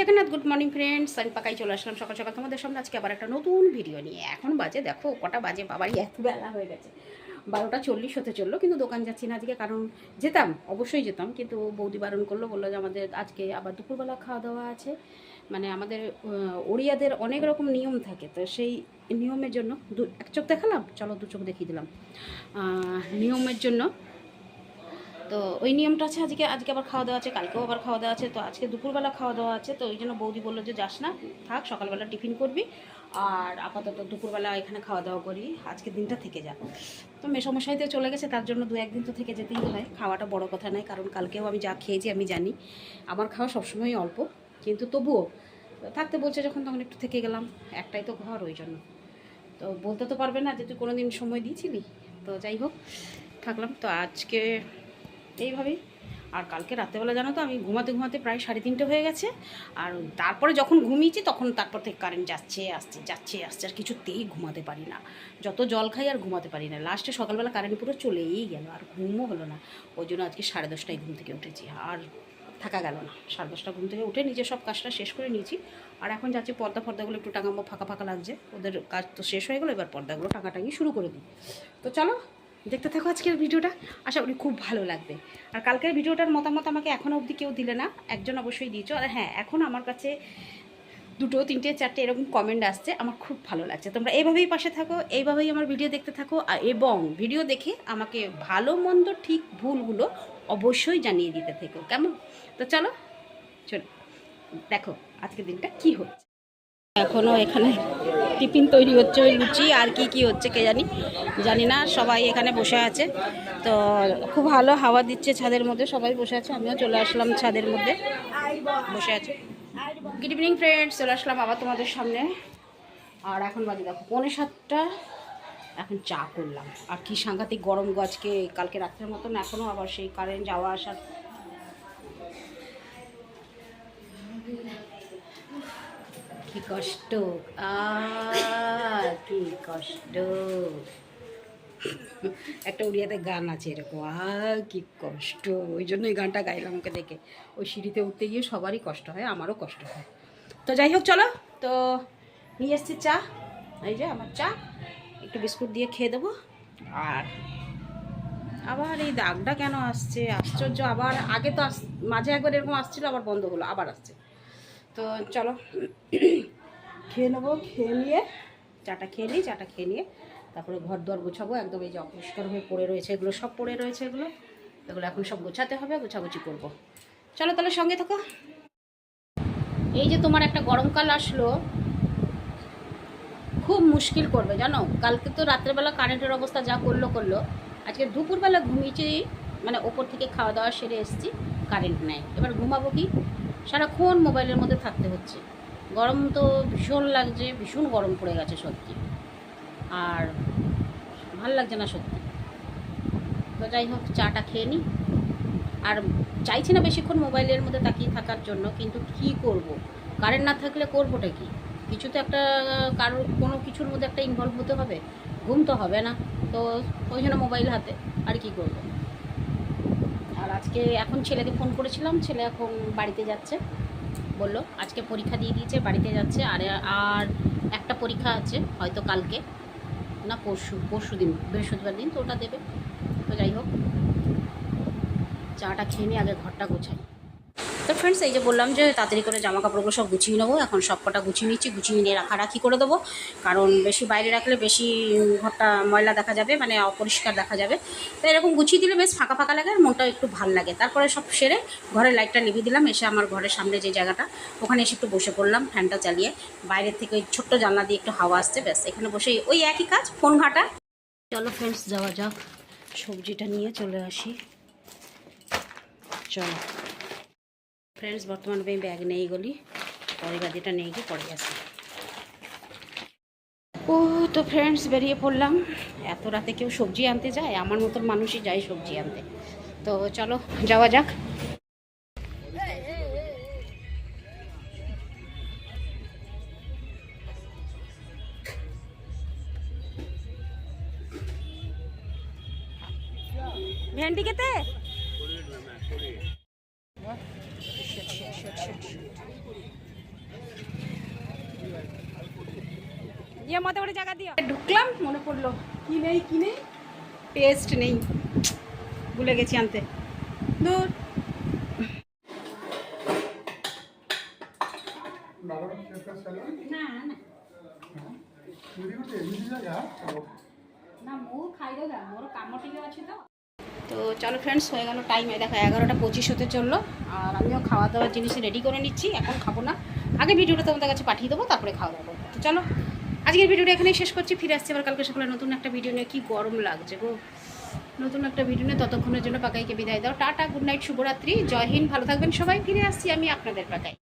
Jagannath good morning friends আমি পাকাই চলে আসলাম সকাল সকাল তোমাদের সামনে। আজকে আবার একটা নতুন ভিডিও নিয়ে। এখন বাজে, দেখো, কটা বাজে বাবারই এত বেলা হয়ে গেছে। বারোটা চল্লিশ হতে চলল, কিন্তু দোকান যাচ্ছি না আজকে, কারণ যেতাম, অবশ্যই যেতাম, কিন্তু বৌদি বারণ করল, বলল যে আমাদের আজকে আবার দুপুরবেলা খাওয়া দাওয়া আছে। মানে আমাদের ওড়িয়াদের অনেক রকম নিয়ম থাকে, তো সেই নিয়মের জন্য দু, এক চোখ দেখালাম, চলো দু চোখ দেখিয়ে দিলাম। নিয়মের জন্য তো ওই নিয়মটা আছে আজকে আজকে আবার খাওয়া দাওয়া আছে, কালকেও আবার খাওয়া দাওয়া আছে, তো আজকে দুপুরবেলা খাওয়া দাওয়া আছে, তো ওই জন্য বৌদি বলল যে যাস না, থাক, সকালবেলা টিফিন করবি, আর আপাতত দুপুরবেলা এখানে খাওয়া দাওয়া করি আজকে দিনটা থেকে যা তো মেসমশাইতে চলে গেছে, তার জন্য দু একদিন তো থেকে যেতেই হয়, খাওয়াটা বড় কথা নয়, কারণ কালকেও আমি যা খেয়েছি আমি জানি, আমার খাওয়া সবসময়ই অল্প, কিন্তু তবুও, থাকতে বলছে যখন তখন একটু থেকে গেলাম, একটাই তো ঘর ওই জন্য। তো বলতে তো পারবে না যে তুই কোনো দিন সময় দিয়েছিলি? তো যাই হোক, থাকলাম, তো আজকে এইভাবেই। আর কালকে রাত্রেবেলা জানো তো, আমি ঘুমাতে ঘুমাতে প্রায় সাড়ে তিনটে হয়ে গেছে। আর তারপরে যখন ঘুমিয়েছি, তখন তারপর থেকে কারেন্ট যাচ্ছে, আসছে যাচ্ছে, আসছে। আর কিছুতেই ঘুমাতে পারি না। যত জল খাই আর ঘুমাতে পারি না। লাস্টে সকালবেলা কারেন্ট পুরো চলেই গেল, আর ঘুমও হলো না। ওই জন্য আজকে সাড়ে দশটায় ঘুম থেকে উঠেছি। আর থাকা গেল না। সাড়ে দশটা ঘুম থেকে উঠে নিজের সব কাজটা শেষ করে নিয়েছি। আর এখন যাচ্ছি পর্দা ফর্দাগুলো একটু টাঙাবো, ফাঁকা ফাঁকা লাগছে। ওদের কাজ তো শেষ হয়ে গেলো, এবার পর্দাগুলো টাঙাটাঙি শুরু করে দিই। তো চলো দেখতে থাকো আজকের ভিডিওটা। আশা করি খুব ভালো লাগবে। আর কালকের ভিডিওটার মতামত আমাকে এখনও অবধি কেউ দিলে না। একজন অবশ্যই দিয়েছ। আর হ্যাঁ এখন আমার কাছে দুটো, তিনটে, চারটে এরকম কমেন্ট আসছে। আমার খুব ভালো লাগছে। তোমরা এইভাবেই পাশে থাকো, এইভাবেই আমার ভিডিও দেখতে থাকো। আর এবং ভিডিও দেখে আমাকে ভালো, মন্দ, ঠিক ভুলগুলো অবশ্যই জানিয়ে দিতে থেকো। কেমন? তো চলো চলো। দেখো, আজকের দিনটা কি হচ্ছে। এখনও এখানে টিফিন তৈরি হচ্ছে ওই লুচি, আর কি কি হচ্ছে কে জানি জানি না, সবাই এখানে বসে আছে। তো খুব ভালো হাওয়া দিচ্ছে ছাদের মধ্যে, সবাই বসে আছে, আমিও চলে আসলাম ছাদের মধ্যে, বসে আছে। গুড ইভিনিং ফ্রেন্ডস চলে আসলাম আবার তোমাদের সামনে। আর এখন বাজে দেখো, পৌনে সাতটা, এখন চা করলাম। আর কি সাংঘাতিক গরম গো আজকে, কালকে রাত্রের মতন এখনও আবার সেই কারেন্ট যাওয়া আসার কি কষ্ট? আর কি কষ্ট। একটা উড়িয়াতে গান আছে এরকম আর কি কষ্ট। ওই জন্য এই গানটা গাইলাম ওকে দেখে। ওই সিঁড়িতে উঠতে গিয়ে সবারই কষ্ট হয়, আমারও কষ্ট হয়। তো যাই হোক, চলো। তো নিয়ে এসছি চা। এই যে আমার চা। একটু বিস্কুট দিয়ে খেয়ে দেবো। আর আবার এই দাগটা কেন আসছে? আশ্চর্য, আবার আগে তো আস, মাঝে একবার এরকম আসছিল, আবার বন্ধ হলো, আবার আসছে। তো চলো। খেয়ে নেব, খেয়ে নিয়ে, চাটা খেয়ে নিই, চাটা খেয়ে নিয়ে তারপরে ঘর দুয়ার গোছাবো, একদম এই যে অপরিষ্কার হয়ে পড়ে রয়েছে এগুলো, সব পড়ে রয়েছে এগুলো। এগুলো এখন সব গোছাতে হবে, গোছাগুছি করব। চলো তাহলে সঙ্গে থাকো। এই যে তোমার একটা গরমকাল আসলো, খুব মুশকিল করবে, জানো? কালকে তো রাত্রেবেলা কারেন্টের অবস্থা যা করল করল। আজকে দুপুরবেলা ঘুমিয়েছি মানে ওপর থেকে খাওয়া দাওয়া সেরে এসেছি কারেন্ট নেই। এবার ঘুমাবো কি? সারাক্ষণ মোবাইলের মধ্যে থাকতে হচ্ছে। গরম তো ভীষণ লাগছে, ভীষণ গরম পড়ে গেছে সত্যি। আর ভালো লাগছে না সত্যি। তো যাই হোক, চাটা খেয়ে নিই আর চাইছি না বেশিক্ষণ মোবাইলের মধ্যে তাকিয়ে থাকার জন্য, কিন্তু কি করব? কারেন্ট না থাকলে করবোটা কি? কিছু তো একটা, কারোর কোনো কিছুর মধ্যে একটা ইনভলভ হতে হবে। ঘুম তো হবে না। তো ওই জন্য মোবাইল হাতে। আর কি করব? আর আজকে এখন ছেলেকে ফোন করেছিলাম, ছেলে এখন বাড়িতে যাচ্ছে। বলল, আজকে পরীক্ষা দিয়ে দিয়েছে, বাড়িতে যাচ্ছে, আর আর একটা পরীক্ষা আছে, হয়তো কালকে, না পরশু পরশু দিন, বৃহস্পতিবার দিন, তো ওটা দেবে। তো যাই হোক, চাটা খেয়ে নিয়ে আগে ঘরটা গোছাই। তো ফ্রেন্ডস এই যে বললাম যে তাড়াতাড়ি করে জামা কাপড়গুলো সব গুছিয়ে নেব, এখন সব কটা গুছিয়ে নিচ্ছি, গুছিয়ে নিয়ে রাখারাখি করে দেবো। কারণ বেশি বাইরে রাখলে বেশি ঘরটা ময়লা দেখা যাবে মানে অপরিষ্কার দেখা যাবে। তো এরকম গুছিয়ে দিলে বেশ ফাঁকা ফাঁকা লাগে আর মনটাও একটু ভালো লাগে। তারপরে সব সেরে ঘরের লাইটটা নিভিয়ে দিলাম, এসে আমার ঘরের সামনে যে জায়গাটা, ওখানে এসে একটু বসে পড়লাম, ফ্যানটা চালিয়ে। বাইরের থেকে ওই ছোট্ট জানলা দিয়ে একটু হাওয়া আসছে, ব্যাস, এখানে বসে ওই একই কাজ, ফোন ঘাটা। চলো ফ্রেন্ডস যাওয়া যাক, সবজিটা নিয়ে চলে আসি। চলো। ফ্রেন্ডস বর্তমান আমি ব্যাগ নেই গলি পরে গাদিটা নেই গিয়ে পরে আসি। ও তো ফ্রেন্ডস বেরিয়ে পড়লাম। এত রাতে কেউ সবজি আনতে যায়? আমার মতন মানুষই যায় সবজি আনতে। তো চলো, যাওয়া যাক। ভেন্ডি কেতে ইয়ে মতো করে জায়গা দিও ঢুকলাম মনে পড়ল কি নেই কি নেই পেস্ট নেই ভুলে গেছি আনতে দূর তো তো চলো ফ্রেন্ডস হয়ে গেল টাইম দেখো এগারোটা পঁচিশ হতে চলল আর আমিও খাওয়া দাওয়ার জিনিস রেডি করে নিচ্ছি এখন খাব না আগে ভিডিওটা তোমাদের কাছে পাঠিয়ে দেবো তারপরে খাওয়া দাওয়া করব তো চলো আজকের ভিডিওটা এখানেই শেষ করছি, ফিরে আসছি আবার কালকে সকালে নতুন একটা ভিডিও নিয়ে। কি গরম লাগছে গো। নতুন একটা ভিডিও নিয়ে ততক্ষণের জন্য পাকাইকে বিদায় দাও। টাটা, গুড নাইট, শুভরাত্রি, জয় হিন্দ, ভালো থাকবেন সবাই। ফিরে আসছি আমি আপনাদের পাকাই